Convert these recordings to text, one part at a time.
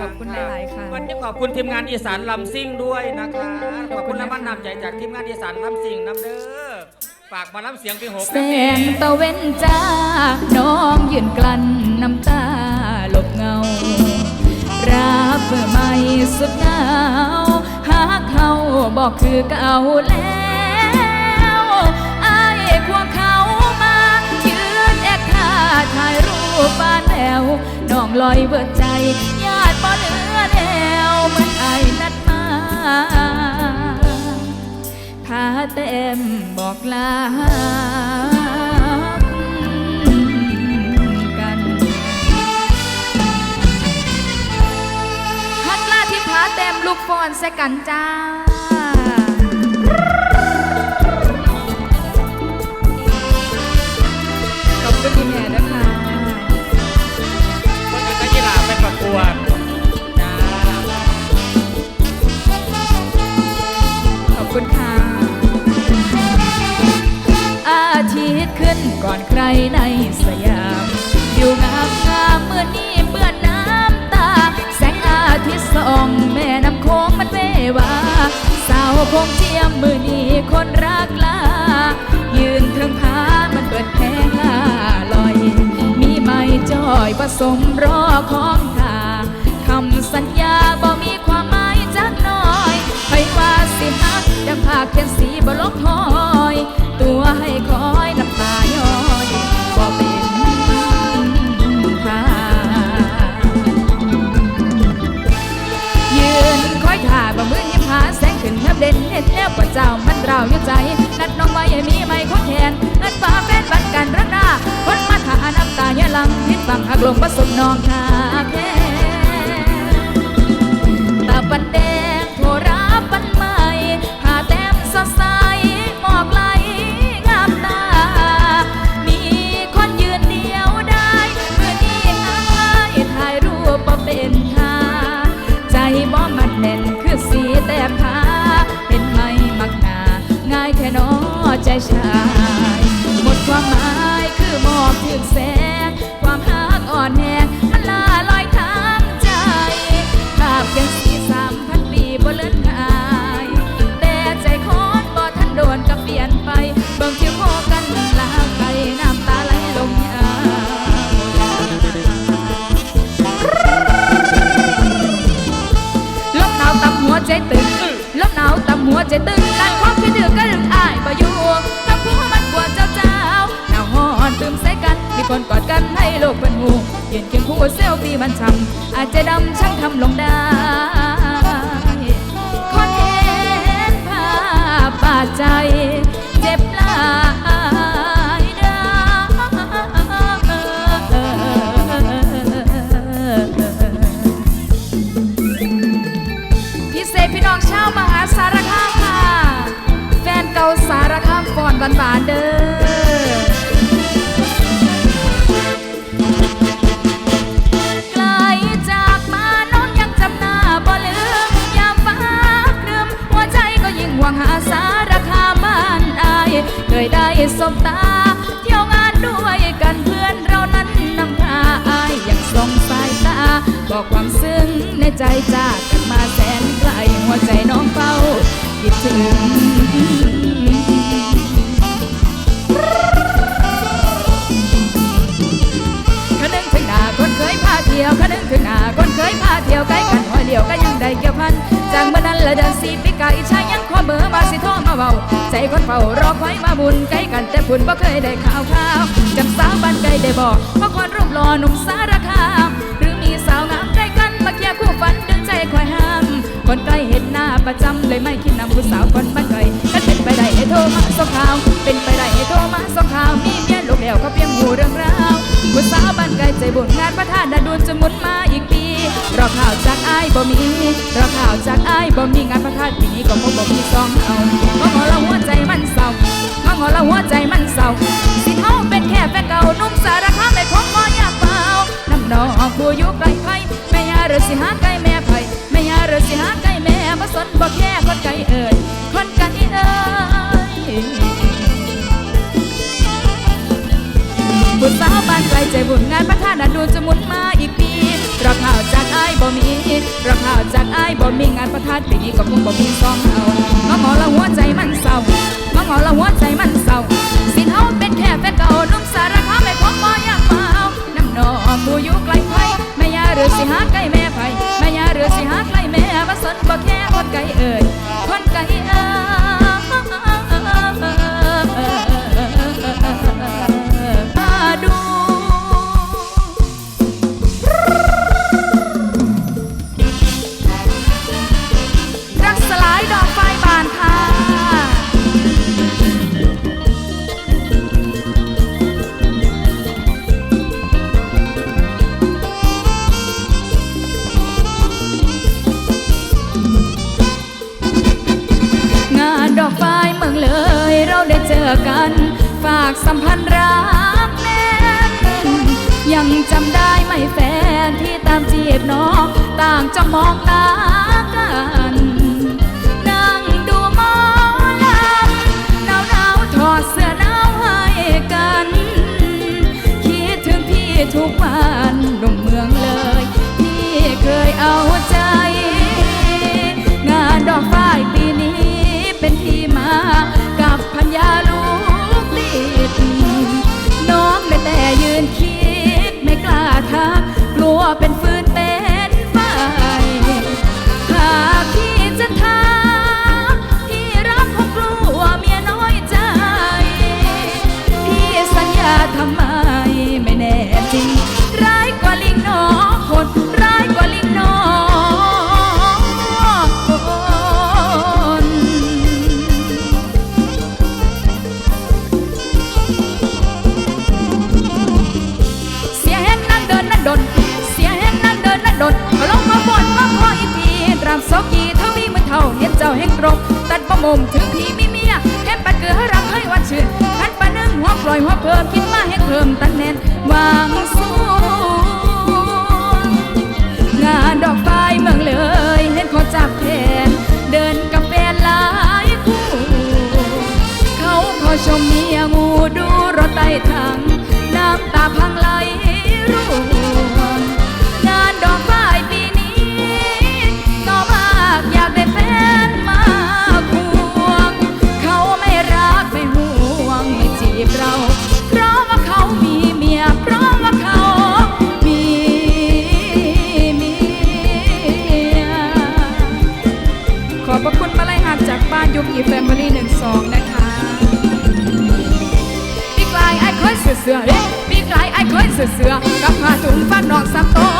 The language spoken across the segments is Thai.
ขอบคุณหลายๆค่ะ วันนี้ขอบคุณทีมงานอีสานลำซิ่งด้วยนะคะ ขอบคุณขอบคุณน้ำมันนะคะนำใจจากทีมงานอีสานลำซิ่งน้ำเด้อ ฝากมาล้ำเสียงพี่หกแสงตะเว้นจ้า น้องยืนกลั้นน้ำตาหลบเงา รับเมื่อไม่สุดเหงาหาเขาบอกคือเก่าแล้วอายควงเขามายืนแอคท่าถ่ายรูปบ้านแล้วน้องลอยเบิดใจ บอกลาเต็มลูกฟอนเสกันจ้า ในสยามอยู่งามงามเมื่อนี้เปื้อนน้ำตา แสงอาทิตย์ส่องแม่น้ำโค้งมันเววาสาวคงเจียมมือนี้คนรักลา ยืนเทิงพามันเปิดแพงลาลอย มีไม้จอยผสมรอของทาคำสัญญาบ่มีความหมายจักหน่อยไปว่าสิฮักจะพาเขียนสีบ่ลงหอย ตัวให้คอย แสงขึ้นทับเด่นเห็นแล้วกว่าเจ้ามันเราอยู่ใจ นัดน้องไว้ยังมีไม่คนแทน นัดฟ้าแฟนบันกันรักหน้าคนมาถ่าน้ำตาเยลังพิดบังหักลงผสมนองคาแพ่ตาบันแดง คนกอดกันให้โลกเป็นหูยืนเคียงคู่เซลฟี่มันช้ำอาจจะดำช่างทำลงได้คนเห็นภาพบาดใจ เจ็บหลาย สบตา เที่ยวงานด้วยกันเพื่อนเรานั้นนำพาอายยังส่งสายตา บอกความซึ้งในใจจากกันมาแสนไกลหัวใจน้องเฝ้าคิดถึงคะนึงถึงหนาคนเคยพาเที่ยวคะนึงถึงหน้าคนเคยพาเที่ยวใกล้กันหัวเดียวก็ยังได้เกี่ยวพันจากเมื่อนั้นละเดือนสีปีกาอิชายังขอเบอร์มาสิโทรมาเบาใจคนเฝ้ารอคอยมาบุญใกล้ คุณบ่เคยได้ข่าวข่าวจำสาวบ้านไกลได้บอกเพราะคนรูปหล่อหนุ่มสารคาม หรือมีสาวงามใกล้กันมาเคียคู่ฝันดึงใจคอยห้าม คนใกล้เห็นหน้าประจำเลยไม่คิดนำผู้สาวคนบ้านไกลก็เป็นไปได้ให้โทรมาสองข่าว เป็นไปได้ให้โทรมาสองข่าว มีเมียลูกแล้วก็เพียงหูเรื่องราว ผู้สาวบ้านไกลใจบุญงานประธานดาดูนจะหมุนมาอีกปีรอข่าวจากไอ้บ่มีรอข่าวจากไอ้บ่มีงานประธานปีนี้ก็คงบ่มีซองเอามองหัวเราหัวใจมันเศร้ามองหัวเราหัวใจมันเศร้าสิเฮาเป็นแค่แฟนเก่านุ่มสารคามไม่คงบ่อยากเปล่าน้ำนองผู้อยู่ไกลไผแม่ยาหรือสิหาไกลแม่ไผแม่ยาหรือสิหาไกล บุญงานประธานนันดูจะหมุนมาอีกปีรอข่าวจากไอ้บ่มีรายบ่มีงานประทานปีนี้ก็คงบ่มีซองเอางอหงอละหัวใจมันเศร้างอหงอละหัวใจมันเศร้าสิเฮาเป็นแค่แฟนเก่านุ่มสารคามไม่พบบ่อยากมาเอาน้ำนองผู้อยู่ไกลไผแม่ยาหรือสิหาใกล้แม่ไผแม่ยาหรือสิหาใกล้แม่บ่สนบ่แค่คนไกลเอ่ยคนไกล อกัน ฝากสัมพันธ์รักแน่นยังจำได้ไหมแฟนที่ตามจีบน้อง ต่างจะมองตากัน ดนนั่นดมาลงมาบ่นมาขออีพีรำสอกีเท่ามีมือเท่าเห็นเจ้าแห่งกรบตัดประมมถึงพี่มีเมียแค่ปัดเกลือรักให้วันชื่นขันปะนึ่งหัวปล่อยหัวเพิ่มคิดมาให้เพิ่มตันแน่นวางสู้งานดอกไฟเมืองเลยเห็นขาจับแขนเดินกับแฟนหลายคู่เขาขอชมเมียงูดูรถไต่ถังน้ำตาพัง เคยเสือเสือเด้ปีกลายไอ้เคยเสือเสือกับผ้าถุงฟันนองสับโต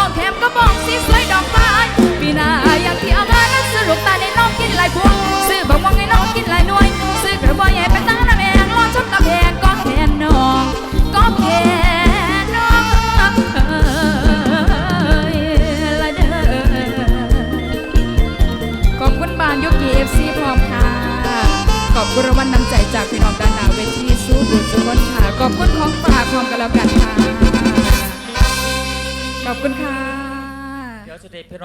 กั